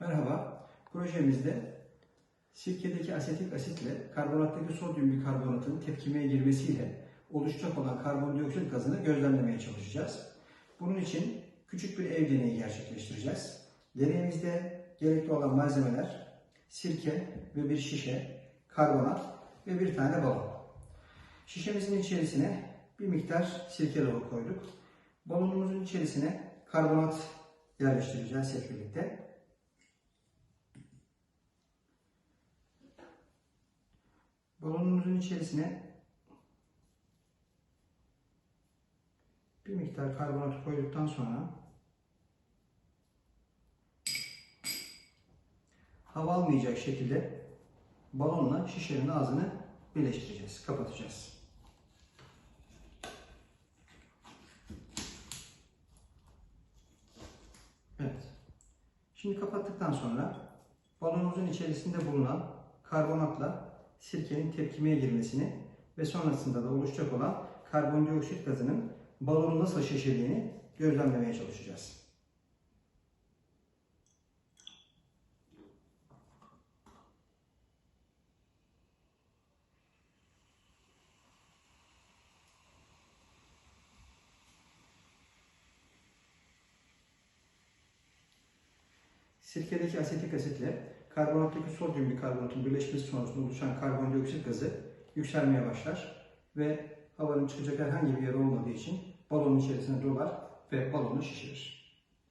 Merhaba, projemizde sirkedeki asetik asitle karbonattaki sodyum bikarbonatın tepkimeye girmesiyle oluşacak olan karbondioksit gazını gözlemlemeye çalışacağız. Bunun için küçük bir ev deneyi gerçekleştireceğiz. Deneyimizde gerekli olan malzemeler sirke ve bir şişe, karbonat ve bir tane balon. Şişemizin içerisine bir miktar sirke dalı koyduk. Balonumuzun içerisine karbonat yerleştireceğiz hep birlikte. Balonumuzun içerisine bir miktar karbonat koyduktan sonra hava almayacak şekilde balonla şişenin ağzını birleştireceğiz, kapatacağız. Evet. Şimdi kapattıktan sonra balonumuzun içerisinde bulunan karbonatla sirkenin tepkimeye girmesini ve sonrasında da oluşacak olan karbondioksit gazının balonu nasıl şişirdiğini gözlemlemeye çalışacağız. Sirkedeki asetik asitle karbonattaki sodyum bikarbonatın birleşmesi sonucunda oluşan karbondioksit gazı yükselmeye başlar ve havanın çıkacak herhangi bir yer olmadığı için balonun içerisine dolar ve balonu şişirir.